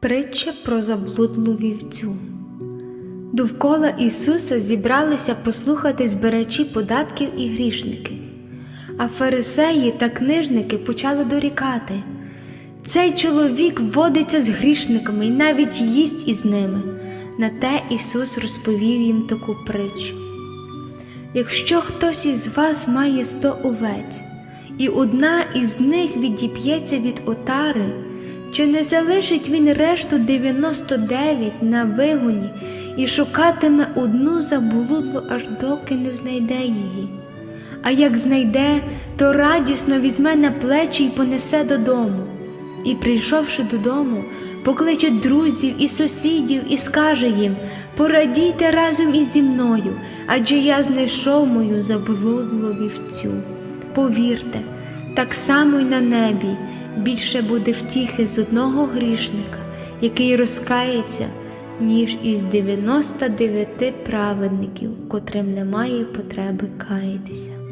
Притча про заблудлу вівцю. Довкола Ісуса зібралися послухати збирачі податків і грішники. А фарисеї та книжники почали дорікати. Цей чоловік водиться з грішниками і навіть їсть із ними. На те Ісус розповів їм таку притчу. Якщо хтось із вас має сто овець, і одна із них відіп'ється від отари, чи не залишить він решту 99 на вигоні і шукатиме одну заблудлу, аж доки не знайде її? А як знайде, то радісно візьме на плечі й понесе додому. І, прийшовши додому, покличе друзів і сусідів і скаже їм Порадійте разом із зі мною, адже я знайшов мою заблудлу вівцю. Повірте, так само й на небі більше буде втіхи з одного грішника, який розкається, ніж із 99 праведників, котрим немає потреби каятися.